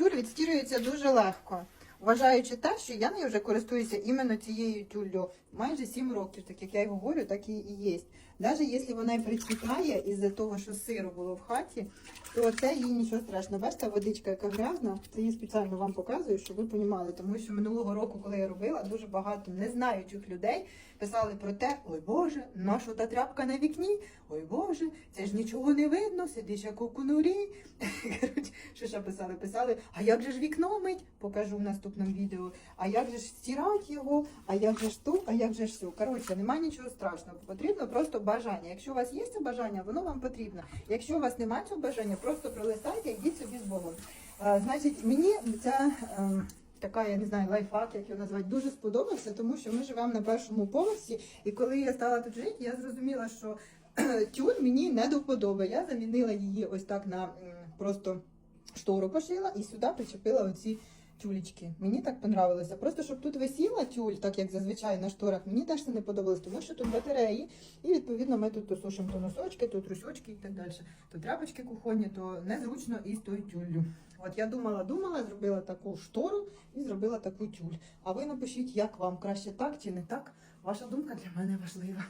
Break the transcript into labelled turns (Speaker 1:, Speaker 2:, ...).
Speaker 1: Тюль відстірюється дуже легко. Вважаючи те, що я нею вже користуюся іменно цією тюллю майже 7 років, так як я й говорю, так і і є. Навіть якщо вона і прицвітає із-за того, що сиру було в хаті, то це їй нічого страшного. Бачите, водичка яка грязна, це я спеціально вам показую, щоб ви розуміли. Тому що минулого року, коли я робила, дуже багато незнаючих людей писали про те, ой Боже, наша та тряпка на вікні, ой Боже, це ж нічого не видно, сидиш як у конурі. Ще писали? Писали, а як же ж вікно мить? Покажу в наступному відео. А як же ж стирати його, а як же ж ту, а як же ж сю. Коротше, немає нічого страшного. Потрібно просто бажання. Якщо у вас є це бажання, воно вам потрібно. Якщо у вас немає цього бажання, просто пролистайте йдіть собі з Богом. А, значить, мені ця. ем, Така, я не знаю, лайфхак, як його назвати, дуже сподобався, тому що ми живемо на першому поверсі, і коли я стала тут жити, я зрозуміла, що тюль мені не до вподоби. Я замінила її ось так на просто штору пошила і сюди причепила оці тюлечки. Мені так понравилося. Просто щоб тут висіла тюль, так як зазвичай на шторах, мені теж це не подобалось, тому що тут батареї, і відповідно ми тут то сушимо то носочки, то трусочки і так далі. То тряпочки кухонні, то незручно із тою тюллю. От я думала, думала, зробила таку штору і зробила таку тюль. А ви напишіть, як вам краще так чи не так. Ваша думка для мене важлива.